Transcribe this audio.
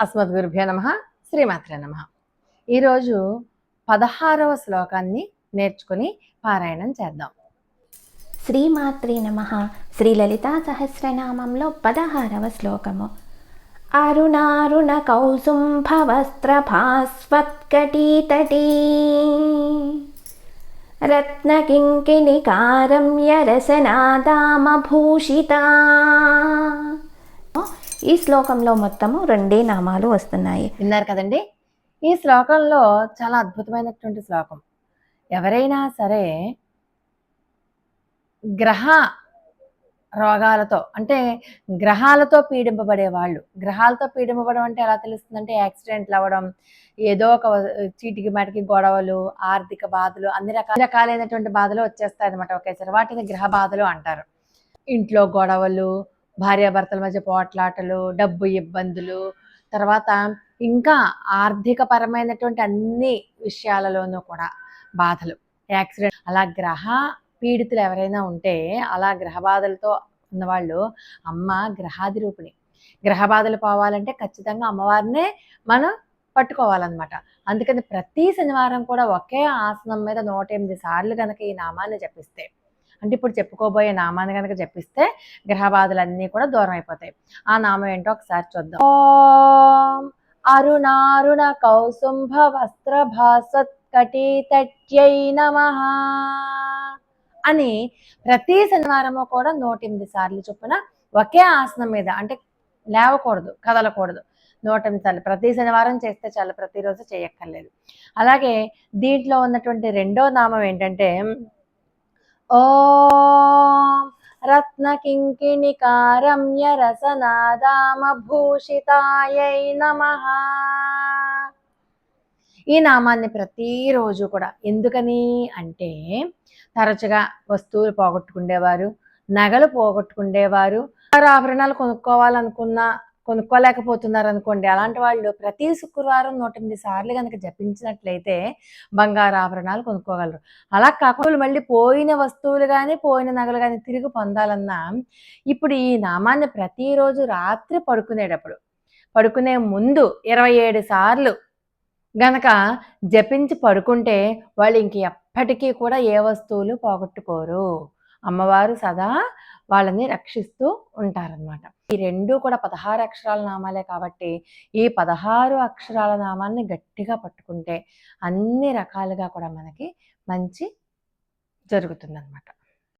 అస్మద్గురుభ్యో నమ శ్రీమాత్రే నమ. ఈరోజు పదహారవ శ్లోకాన్ని నేర్చుకుని పారాయణం చేద్దాం. శ్రీమాత్రే నమ శ్రీ లలితా సహస్రనామంలో పదహారవ శ్లోకము. అరుణారుణ కౌసుంభవస్త్రభాస్వత్కటీతటీ. రత్నకింకిణికారమ్య రసనాదామభూషితా ఈ శ్లోకంలో మొత్తము రెండే నామాలు వస్తున్నాయి. విన్నారు కదండి? ఈ శ్లోకంలో చాలా అద్భుతమైనటువంటి శ్లోకం. ఎవరైనా సరే గ్రహ రోగాలతో అంటే గ్రహాలతో పీడింపబడే వాళ్ళు గ్రహాలతో పీడింపబడడం అంటే ఎలా తెలుస్తుందంటే యాక్సిడెంట్లు అవ్వడం ఏదో ఒక చీటికి మాటికి గొడవలు ఆర్థిక బాధలు అన్ని రకాల రకాలైనటువంటి బాధలు వచ్చేస్తాయి అనమాట ఒకేసారి. వాటిని గ్రహ బాధలు అంటారు. ఇంట్లో గొడవలు భార్యాభర్తల మధ్య పోట్లాటలు డబ్బు ఇబ్బందులు తర్వాత ఇంకా ఆర్థిక పరమైనటువంటి అన్ని విషయాలలోనూ కూడా బాధలు. యాక్సిడెంట్ అలా గ్రహ పీడితులు ఎవరైనా ఉంటే అలా గ్రహ బాధలతో ఉన్నవాళ్ళు అమ్మ గ్రహాది రూపిణి. గ్రహ బాధలు పోవాలంటే ఖచ్చితంగా అమ్మవారినే మనం పట్టుకోవాలన్నమాట. అందుకని ప్రతి శనివారం కూడా ఒకే ఆసనం మీద నూట ఎనిమిది సార్లు కనుక ఈ నామాన్ని జపిస్తే అంటే ఇప్పుడు చెప్పుకోబోయే నామాన్ని కనుక జపిస్తే గ్రహ బాధలన్నీ కూడా దూరం అయిపోతాయి. ఆ నామం ఏంటో ఒకసారి చూద్దాం. ఓం అరుణారుణ కౌసుంభ వస్త్ర భాసత్ నమ అని ప్రతి శనివారము కూడా నూట ఎనిమిది సార్లు చొప్పున ఒకే ఆసనం మీద అంటే లేవకూడదు కదలకూడదు. నూట ఎనిమిది సార్లు ప్రతి శనివారం చేస్తే చాలు ప్రతిరోజు చేయక్కర్లేదు. అలాగే దీంట్లో ఉన్నటువంటి రెండో నామం ఏంటంటే ఓం రత్న కింకిణికారమ్య రసనాదామ నమ. ఈ నామాన్ని ప్రతిరోజు కూడా ఎందుకని అంటే తరచుగా వస్తువులు పోగొట్టుకునేవారు నగలు పోగొట్టుకుండేవారు ఆభరణాలు కొనుక్కోవాలనుకున్నా కొనుక్కోలేకపోతున్నారు అనుకోండి అలాంటి వాళ్ళు ప్రతి శుక్రవారం నూట ఎనిమిది సార్లు కనుక జపించినట్లయితే బంగారు ఆభరణాలు కొనుక్కోగలరు. అలా కాకుండా మళ్ళీ పోయిన వస్తువులు కానీ పోయిన నగలు కానీ తిరిగి పొందాలన్నా ఇప్పుడు ఈ నామాన్ని ప్రతిరోజు రాత్రి పడుకునేటప్పుడు పడుకునే ముందు ఇరవై ఏడు సార్లు గనక జపించి పడుకుంటే వాళ్ళు ఇంక ఎప్పటికీ కూడా ఏ వస్తువులు పోగొట్టుకోరు. అమ్మవారు సదా వాళ్ళని రక్షిస్తూ ఉంటారనమాట ఈ రెండు కూడా పదహారు అక్షరాల నామాలే కాబట్టి ఈ పదహారు అక్షరాల నామాన్ని గట్టిగా పట్టుకుంటే అన్ని రకాలుగా కూడా మనకి మంచి జరుగుతుందన్నమాట.